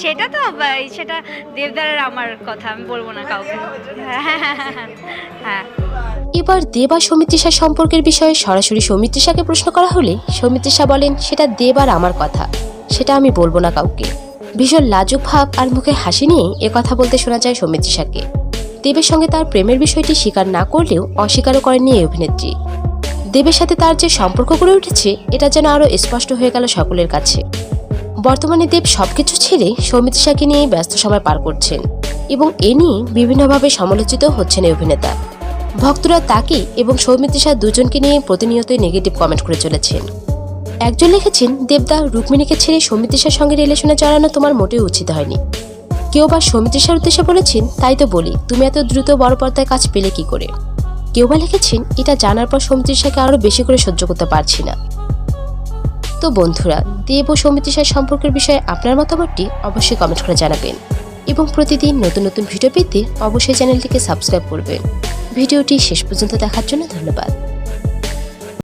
সেটা তো সেটা দেবদারের আমার কথা, আমি বলব না কাউকে। হ্যাঁ। এবার দেব আর সম্পর্কের বিষয়ে সরাসরি সৌমিত্রিষাকে প্রশ্ন করা হলে সৌমিত্রিষা বলেন, সেটা দেব আর আমার কথা, সেটা আমি বলব না কাউকে। ভীষণ লাজুক ভাব আর মুখে হাসি নিয়ে এ কথা বলতে শোনা যায় সৌমিত্রিষাকে। দেবের সঙ্গে তার প্রেমের বিষয়টি স্বীকার না করলেও অস্বীকারও করেননি এই অভিনেত্রী। দেবের সাথে তার যে সম্পর্ক গড়ে উঠেছে, এটা যেন আরও স্পষ্ট হয়ে গেল সকলের কাছে। বর্তমানে দেব সবকিছু ছেড়ে সৌমিত্রিষাকে নিয়ে ব্যস্ত সময় পার করছেন এবং এ নিয়ে বিভিন্নভাবে সমালোচিত হচ্ছেন এই অভিনেতা। ভক্তরা তাকে এবং সৌমিত্রিষা দুজনকে নিয়ে প্রতিনিয়তই নেগেটিভ কমেন্ট করে চলেছেন। একজন লিখেছেন, দেবদা, রুক্মিণীকে ছেড়ে সৌমিত্রিষার সঙ্গে রিলেশনে জড়ানো তোমার মোটেই উচিত হয়নি। কেউ বা সৌমিত্রিষার উদ্দেশ্যে বলেছেন, তাই তো বলি, তুমি এত দ্রুত বড় পর্দায় কাজ পেলে কি করে? কেউ বা লিখেছেন, এটা জানার পর সৌমিত্রিষাকে আরও বেশি করে সহ্য করতে পারছি না। তো বন্ধুরা, দেব ও সাথে সম্পর্কের বিষয়ে আপনার মতামতটি অবশ্যই কমেন্ট করে জানাবেন। এবং প্রতিদিন নতুন নতুন ভিডিও পেতে অবশ্যই চ্যানেলটিকে সাবস্ক্রাইব করবেন। ভিডিওটি শেষ পর্যন্ত দেখার জন্য ধন্যবাদ।